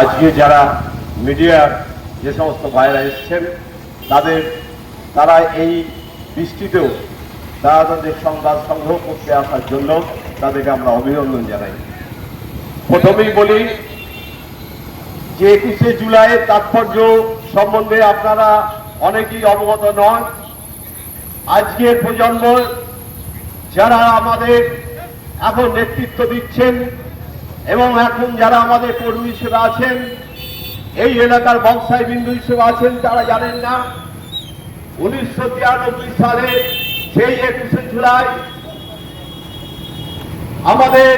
আজকে যারা মিডিয়ার যে সমস্ত ভাইরা এসছেন, তাদের, তারা এই বৃষ্টিতেও তারা তাদের সংবাদ সংগ্রহ করতে আসার জন্য তাদেরকে আমরা অভিনন্দন জানাই। প্রথমেই বলি যে একুশে জুলাইয়ের তাৎপর্য সম্বন্ধে আপনারা অনেকেই অবগত নন। আজকের প্রজন্ম যারা আমাদের এখন নেতৃত্ব দিচ্ছেন এবং এখন যারা আমাদের কর্মী হিসেবে আছেন, এই এলাকার বংশাই বিন্দু হিসেবে আছেন, তারা জানেন না, উনিশশো তিরানব্বই সালে সেই একুশে জুলাই আমাদের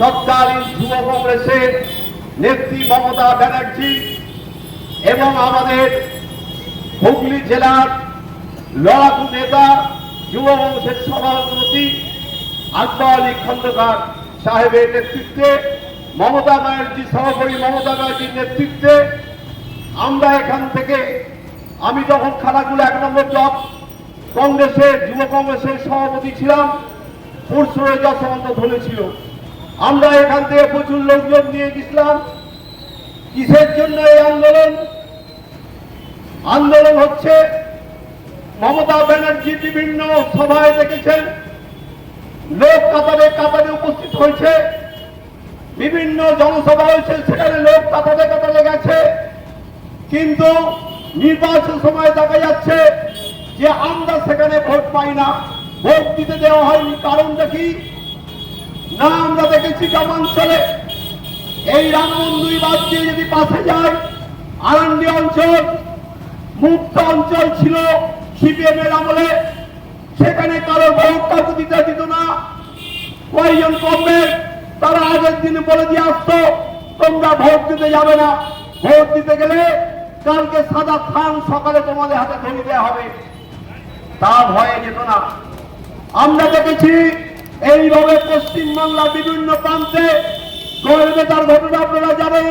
তৎকালীন যুব কংগ্রেসের নেত্রী মমতা ব্যানার্জি এবং আমাদের হুগলি জেলার লড়াকু নেতা, যুব কংগ্রেসের সভাপতি আকবর আলী খন্দকার সাহেবের নেতৃত্বে, মমতা ব্যানার্জি সভাপতি মমতা ব্যানার্জির নেতৃত্বে, আমরা এখান থেকে, আমি তখন খানাগুলো এক নম্বর ব্লক কংগ্রেসের, যুব কংগ্রেসের সভাপতি ছিলাম পুরসুরে যশবন্ত ধরে ছিল। আমরা এখান থেকে প্রচুর লোকজন নিয়ে গেছিলাম। কিসের জন্য এই আন্দোলন? আন্দোলন হচ্ছে মমতা ব্যানার্জি বিভিন্ন সভায় দেখেছেন লোক কাতারে কাতারে উপস্থিত হয়েছে। বিভিন্ন জনসভা হয়েছে, সেখানে লোক কাতারে কাতারে গেছে। কিন্তু নির্বাচন সময় দেখা যাচ্ছে যে আমরা সেখানে ভোট পাই না। ভোট দিতে দেওয়া হয়নি, কারণটা কি? না, আমরা দেখেছি গ্রামাঞ্চলে এই রামমন্দির বাদ দিয়ে যদি পাশে যায় আরণ্ডি অঞ্চল, মুক্ত অঞ্চল ছিল সিপিএম এর আমলে। সেখানে কারও কাউকে দিতে দিত না কয়েকজন কমবে? তারা আগের দিন বলে দিয়ে আসতো, তোমরা ভোট দিতে যাবে না। ভোট দিতে গেলে কালকে সাদা খান সকালে তোমাদের হাতে ধরিয়ে দেওয়া হবে। তা ভয়ে যেত না। আমরা দেখেছি এইভাবে পশ্চিমবাংলার বিভিন্ন প্রান্তে গড়বেতার ঘটনা আপনারা জানেন।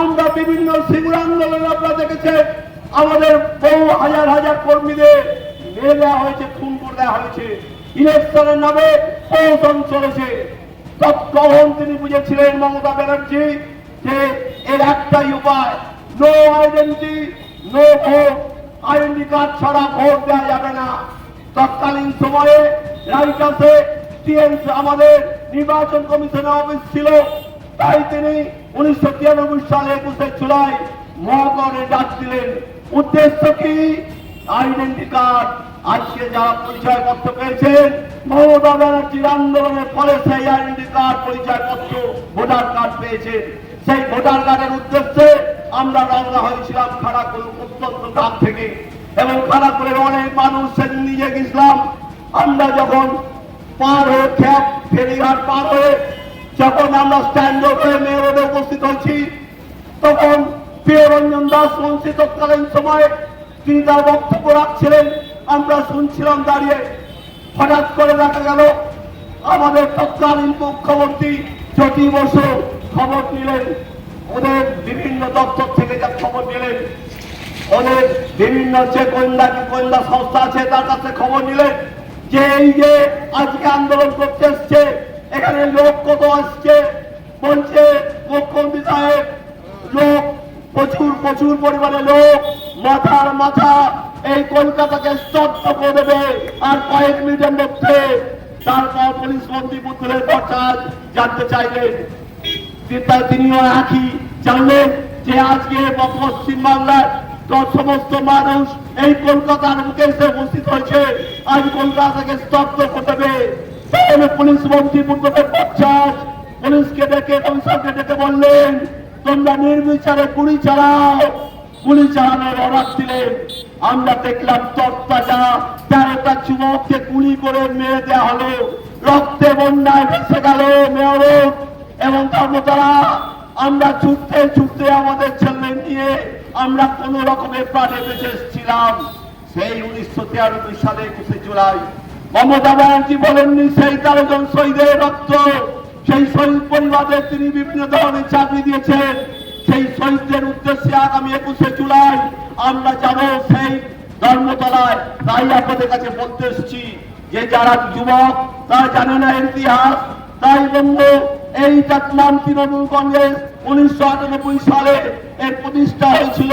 আমরা বিভিন্ন শিবির আন্দোলন আপনারা দেখেছেন। আমাদের বহু হাজার হাজার কর্মীদের মেরে দেওয়া হয়েছে, খুন করে দেওয়া হয়েছে। ইলেকশনের নামে প্রহসন চলেছে। তখন তিনি বুঝেছিলেন মমতা ব্যানার্জি যে এর একটাই উপায় no identity no vote identity card ছাড়া ভোট দেওয়া যাবে না। তৎকালীন সময়ে রাইটাসে টিএমসি আমাদের নির্বাচন কমিশনের অফিস ছিল, তাই তিনি উনিশশো তিরানব্বই সালে একুশে জুলাই মহাগড়ে ডাক দিলেন। উদ্দেশ্য কি? আইডেন্টি কার্ড আজকে যারা পরিচয়পত্র পেয়েছেন, মমতা ব্যানার্জির আন্দোলনের ফলে সেই আইডেন্টি কার্ড পরিচয়পত্র ভোটার কার্ড পেয়েছেন। সেই ভোটার কার্ডের উদ্দেশ্যে আমরা রওনা হয়েছিলাম অত্যন্ত গ্রাম থেকে। এবং খারাপুরের অনেক মানুষ সেদিন গেছিলাম। আমরা যখন পার হয়ে খ্যাপ ফেরিঘাট পার হয়ে যখন আমরা স্ট্যান্ড হয়ে মেয়ে উপস্থিত হয়েছি, তখন প্রিয়রঞ্জন দাস মন্ত্রী তৎকালীন সময়ে তিনি তার বক্তব্য রাখছিলেন, আমরা শুনছিলাম দাঁড়িয়ে। হঠাৎ করে দেখা গেল, আমাদের তৎকালীন মুখ্যমন্ত্রী জ্যোতি বসু খবর নিলেন। ওদের বিভিন্ন দপ্তর থেকে যা খবর নিলেন, ওদের বিভিন্ন যে গোয়েন্দা গোয়েন্দা সংস্থা আছে, তার কাছে খবর নিলেন যে, এই যে আজকে আন্দোলন করতে এসছে, এখানে লোক কত আসছে, বলছে, মুখ্যমন্ত্রী সাহেব, লোক প্রচুর প্রচুর পরিমাণে লোক মাথার মাথা এই কলকাতাকে স্তব্ধ করে দেবে। আর কয়েক মিনিটের মধ্যে তারপর পুলিশ মন্ত্রী পুত্রের পর্চাজ জানতে চাইলেন তিনিও একই জানলেন যে আজকে পশ্চিম বাংলার সমস্ত মানুষ এই কলকাতার মুখে এসে উপস্থিত হয়েছে আজ কলকাতাকে স্তব্ধ করে তাহলে পুলিশ মন্ত্রী পুত্রদের পশ্চাৎ পুলিশকে ডেকে কমিশনকে ডেকে বললেন তোমরা নির্বিচারে গুলি চালাও। গুলি চালানোর অর্ডার দিলেন আমরা দেখলাম তত্তাজা তেরোটা যুবককে গুলি করে মেরে দেওয়া হলো, রক্তে বন্যায় ভেসে গেল মেয়র। এবং কর্মচারা আমরা ছুটতে ছুটতে আমাদের ছেলে নিয়ে আমরা কোন রকমের প্রাণে বেঁচে এসেছিলাম। সেই উনিশশো তিরানব্বই সালে একুশে জুলাই, মমতা ব্যানার্জি বলেননি, সেই তেরো জন শহীদের রক্ত সেই শহীদ পরিবারের তিনি বিভিন্ন ধরনের চাকরি দিয়েছেন সেই শহীদদের উদ্দেশ্যে আগামী একুশে জুলাই আমরা যাব সেই ধর্মতলায় তাই আপনাদের কাছে বলতে এসছি যে যারা যুবক তারা জানে না ইতিহাস তাই বন্ধু এই নাম তৃণমূল কংগ্রেস উনিশশো আটানব্বই সালে এর প্রতিষ্ঠা হয়েছিল